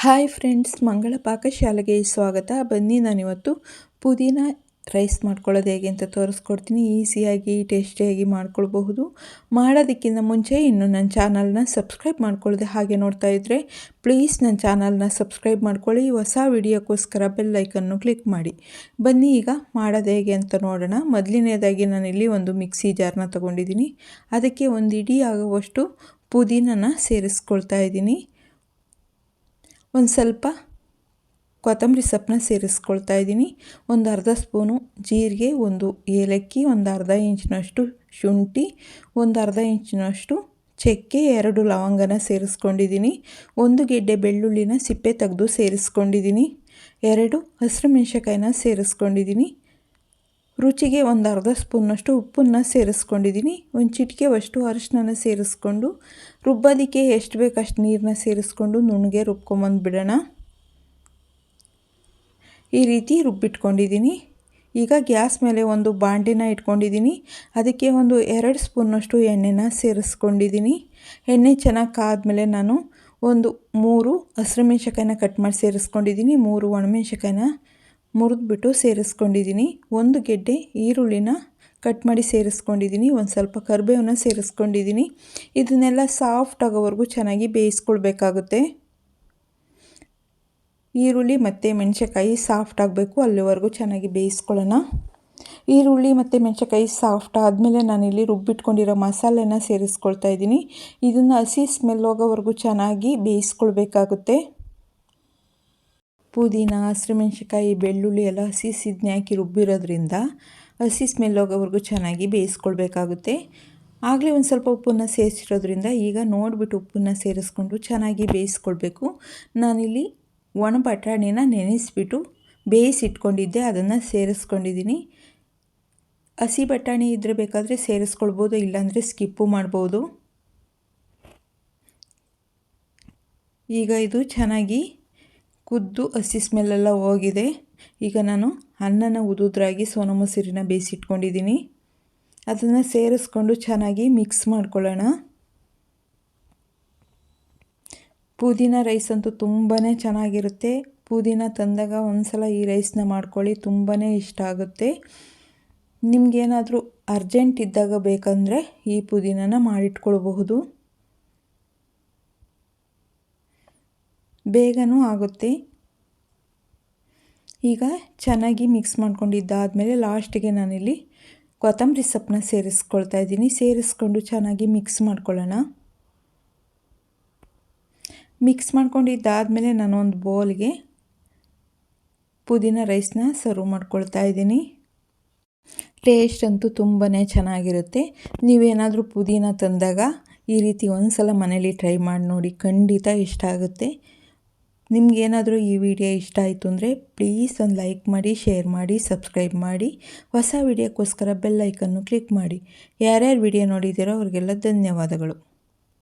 Hi friends, ಮಂಗಳ ಪಾಕಶಾಲೆಗೆ ಸ್ವಾಗತ. ಬನ್ನಿ, ನಾನಿವತ್ತು ಪುದೀನ ರೈಸ್ ಮಾಡ್ಕೊಳ್ಳೋದು ಹೇಗೆ ಅಂತ ತೋರಿಸ್ಕೊಡ್ತೀನಿ. ಈಸಿಯಾಗಿ, ಟೇಸ್ಟಿಯಾಗಿ ಮಾಡ್ಕೊಳ್ಬಹುದು. ಮಾಡೋದಕ್ಕಿಂತ ಮುಂಚೆ ಇನ್ನು ನನ್ನ ಚಾನಲ್ನ ಸಬ್ಸ್ಕ್ರೈಬ್ ಮಾಡ್ಕೊಳ್ಳದೆ ಹಾಗೆ ನೋಡ್ತಾ ಇದ್ದರೆ ಪ್ಲೀಸ್ ನನ್ನ ಚಾನಲ್ನ ಸಬ್ಸ್ಕ್ರೈಬ್ ಮಾಡ್ಕೊಳ್ಳಿ. ಹೊಸ ವಿಡಿಯೋಕ್ಕೋಸ್ಕರ ಬೆಲ್ ಲೈಕನ್ನು ಕ್ಲಿಕ್ ಮಾಡಿ. ಬನ್ನಿ, ಈಗ ಮಾಡೋದು ಹೇಗೆ ಅಂತ ನೋಡೋಣ. ಮೊದಲನೇದಾಗಿ ನಾನಿಲ್ಲಿ ಒಂದು ಮಿಕ್ಸಿ ಜಾರ್ನ ತೊಗೊಂಡಿದ್ದೀನಿ. ಅದಕ್ಕೆ ಒಂದು ಇಡೀ ಆಗುವಷ್ಟು ಪುದೀನನ ಸೇರಿಸ್ಕೊಳ್ತಾ ಇದ್ದೀನಿ. ಒಂದು ಸ್ವಲ್ಪ ಕೊತ್ತಂಬರಿ ಸೊಪ್ಪನ್ನ ಸೇರಿಸ್ಕೊಳ್ತಾ ಇದ್ದೀನಿ. ಒಂದು ಅರ್ಧ ಸ್ಪೂನು ಜೀರಿಗೆ, ಒಂದು ಏಲಕ್ಕಿ, ಒಂದು ಅರ್ಧ ಇಂಚಿನಷ್ಟು ಶುಂಠಿ, ಒಂದು ಅರ್ಧ ಇಂಚಿನಷ್ಟು ಚಕ್ಕೆ, ಎರಡು ಲವಂಗನ ಸೇರಿಸ್ಕೊಂಡಿದ್ದೀನಿ. ಒಂದು ಗೆಡ್ಡೆ ಬೆಳ್ಳುಳ್ಳಿನ ಸಿಪ್ಪೆ ತೆಗೆದು ಸೇರಿಸ್ಕೊಂಡಿದ್ದೀನಿ. ಎರಡು ಹಸಿರು ಮೆಣಸಿನ್ಕಾಯಿನ ಸೇರಿಸ್ಕೊಂಡಿದ್ದೀನಿ. ರುಚಿಗೆ ಒಂದು ಅರ್ಧ ಸ್ಪೂನ್ನಷ್ಟು ಉಪ್ಪನ್ನು ಸೇರಿಸ್ಕೊಂಡಿದ್ದೀನಿ. ಒಂದು ಚಿಟಿಕೆ ಅಷ್ಟು ಅರಿಶಿನ ಸೇರಿಸ್ಕೊಂಡು, ರುಬ್ಬೋದಕ್ಕೆ ಎಷ್ಟು ಬೇಕು ಅಷ್ಟು ನೀರನ್ನ ಸೇರಿಸ್ಕೊಂಡು ನುಣ್ಣಗೆ ರುಬ್ಕೊಂಬಂದು ಬಿಡೋಣ. ಈ ರೀತಿ ರುಬ್ಬಿಟ್ಕೊಂಡಿದ್ದೀನಿ. ಈಗ ಗ್ಯಾಸ್ ಮೇಲೆ ಒಂದು ಬಾಂಡಿನ ಇಟ್ಕೊಂಡಿದ್ದೀನಿ. ಅದಕ್ಕೆ ಒಂದು ಎರಡು ಸ್ಪೂನ್ನಷ್ಟು ಎಣ್ಣೆನ ಸೇರಿಸ್ಕೊಂಡಿದ್ದೀನಿ. ಎಣ್ಣೆ ಚೆನ್ನಾಗಿ ಕಾದ್ಮೇಲೆ ನಾನು ಒಂದು ಮೂರು ಹಸಿರು ಮೆಣ್ಸಿನ್ಕಾಯಿನ ಕಟ್ ಮಾಡಿ ಸೇರಿಸ್ಕೊಂಡಿದ್ದೀನಿ. ಮೂರು ಒಣಮೆಣ್ಸಿನ್ಕಾಯಿನ ಮುರಿದ್ಬಿಟ್ಟು ಸೇರಿಸ್ಕೊಂಡಿದ್ದೀನಿ. ಒಂದು ಗೆಡ್ಡೆ ಈರುಳ್ಳಿನ ಕಟ್ ಮಾಡಿ ಸೇರಿಸ್ಕೊಂಡಿದ್ದೀನಿ. ಒಂದು ಸ್ವಲ್ಪ ಕರಿಬೇವನ್ನ ಸೇರಿಸ್ಕೊಂಡಿದ್ದೀನಿ. ಇದನ್ನೆಲ್ಲ ಸಾಫ್ಟ್ ಆಗೋವರೆಗೂ ಚೆನ್ನಾಗಿ ಬೇಯಿಸ್ಕೊಳ್ಬೇಕಾಗುತ್ತೆ. ಈರುಳ್ಳಿ ಮತ್ತು ಮೆಣಸಿನ್ಕಾಯಿ ಸಾಫ್ಟ್ ಆಗಬೇಕು. ಅಲ್ಲಿವರೆಗೂ ಚೆನ್ನಾಗಿ ಬೇಯಿಸ್ಕೊಳ್ಳೋಣ. ಈರುಳ್ಳಿ ಮತ್ತು ಮೆಣಸಿನಕಾಯಿ ಸಾಫ್ಟ್ ಆದಮೇಲೆ ನಾನಿಲ್ಲಿ ರುಬ್ಬಿಟ್ಕೊಂಡಿರೋ ಮಸಾಲೆನ ಸೇರಿಸ್ಕೊಳ್ತಾ ಇದ್ದೀನಿ. ಇದನ್ನು ಹಸಿ ಸ್ಮೆಲ್ ಹೋಗೋವರೆಗೂ ಚೆನ್ನಾಗಿ ಬೇಯಿಸ್ಕೊಳ್ಬೇಕಾಗುತ್ತೆ. ಪುದೀನ ಹಸಿರುಮೆಣ್ಸಿಕಾಯಿ ಬೆಳ್ಳುಳ್ಳಿ ಎಲ್ಲ ಹಸಿ ಸಿದ್ನೆ ಹಾಕಿ ರುಬ್ಬಿರೋದ್ರಿಂದ ಹಸಿ ಸ್ಮೆಲ್ ಹೋಗೋವರೆಗೂ ಚೆನ್ನಾಗಿ ಬೇಯಿಸ್ಕೊಳ್ಬೇಕಾಗುತ್ತೆ. ಆಗಲೇ ಒಂದು ಸ್ವಲ್ಪ ಉಪ್ಪನ್ನು ಸೇರಿಸಿರೋದ್ರಿಂದ ಈಗ ನೋಡಿಬಿಟ್ಟು ಉಪ್ಪನ್ನು ಸೇರಿಸ್ಕೊಂಡು ಚೆನ್ನಾಗಿ ಬೇಯಿಸ್ಕೊಳ್ಬೇಕು. ನಾನಿಲ್ಲಿ ಒಣ ಬಟಾಣಿನ ನೆನೆಸ್ಬಿಟ್ಟು ಬೇಯಿಸಿಟ್ಕೊಂಡಿದ್ದೆ, ಅದನ್ನು ಸೇರಿಸ್ಕೊಂಡಿದ್ದೀನಿ. ಹಸಿ ಬಟಾಣಿ ಇದ್ದರೆ ಬೇಕಾದರೆ ಸೇರಿಸ್ಕೊಳ್ಬೋದು, ಇಲ್ಲಾಂದರೆ ಸ್ಕಿಪ್ಪು ಮಾಡ್ಬೋದು. ಈಗ ಇದು ಚೆನ್ನಾಗಿ ಕುದ್ದು ಹಸಿ ಸ್ಮೆಲ್ಲೆಲ್ಲ ಹೋಗಿದೆ. ಈಗ ನಾನು ಅನ್ನನ ಉದುದ್ರಾಗಿ ಸೋನ ಮೊಸರಿನ ಬೇಯಿಸಿಟ್ಕೊಂಡಿದ್ದೀನಿ. ಅದನ್ನು ಸೇರಿಸ್ಕೊಂಡು ಚೆನ್ನಾಗಿ ಮಿಕ್ಸ್ ಮಾಡ್ಕೊಳ್ಳೋಣ. ಪುದೀನ ರೈಸ್ ಅಂತೂ ತುಂಬಾ ಚೆನ್ನಾಗಿರುತ್ತೆ. ಪುದೀನ ತಂದಾಗ ಒಂದು ಸಲ ಈ ರೈಸ್ನ ಮಾಡ್ಕೊಳ್ಳಿ ತುಂಬಾ ಇಷ್ಟ ಆಗುತ್ತೆ. ನಿಮಗೇನಾದರೂ ಅರ್ಜೆಂಟ್ ಇದ್ದಾಗ ಬೇಕಂದರೆ ಈ ಪುದೀನನ ಮಾಡಿಟ್ಕೊಳ್ಬಹುದು. ಬೇಗನೂ ಆಗುತ್ತೆ. ಈಗ ಚೆನ್ನಾಗಿ ಮಿಕ್ಸ್ ಮಾಡ್ಕೊಂಡಿದ್ದಾದಮೇಲೆ ಲಾಸ್ಟಿಗೆ ನಾನಿಲ್ಲಿ ಕೊತ್ತಂಬರಿ ಸೊಪ್ಪನ್ನ ಸೇರಿಸ್ಕೊಳ್ತಾ ಇದ್ದೀನಿ. ಸೇರಿಸ್ಕೊಂಡು ಚೆನ್ನಾಗಿ ಮಿಕ್ಸ್ ಮಾಡ್ಕೊಳ್ಳೋಣ. ಮಿಕ್ಸ್ ಮಾಡ್ಕೊಂಡಿದ್ದಾದಮೇಲೆ ನಾನು ಒಂದು ಬೌಲ್ಗೆ ಪುದೀನ ರೈಸ್ನ ಸರ್ವ್ ಮಾಡ್ಕೊಳ್ತಾ ಇದ್ದೀನಿ. ಟೇಸ್ಟ್ ಅಂತೂ ತುಂಬಾ ಚೆನ್ನಾಗಿರುತ್ತೆ. ನೀವೇನಾದರೂ ಪುದೀನ ತಂದಾಗ ಈ ರೀತಿ ಒಂದು ಸಲ ಮನೇಲಿ ಟ್ರೈ ಮಾಡಿ ನೋಡಿ ಖಂಡಿತ ಇಷ್ಟ ಆಗುತ್ತೆ. ನಿಮಗೇನಾದರೂ ಈ ವಿಡಿಯೋ ಇಷ್ಟ ಆಯಿತು ಅಂದರೆ ಪ್ಲೀಸ್ ಒಂದು ಲೈಕ್ ಮಾಡಿ ಶೇರ್ ಮಾಡಿ ಸಬ್ಸ್ಕ್ರೈಬ್ ಮಾಡಿ. ಹೊಸ ವಿಡಿಯೋಕ್ಕೋಸ್ಕರ ಬೆಲ್ ಐಕನ್ನು ಕ್ಲಿಕ್ ಮಾಡಿ. ಯಾರ್ಯಾರು ವಿಡಿಯೋ ನೋಡಿದ್ದೀರೋ ಅವರಿಗೆಲ್ಲ ಧನ್ಯವಾದಗಳು.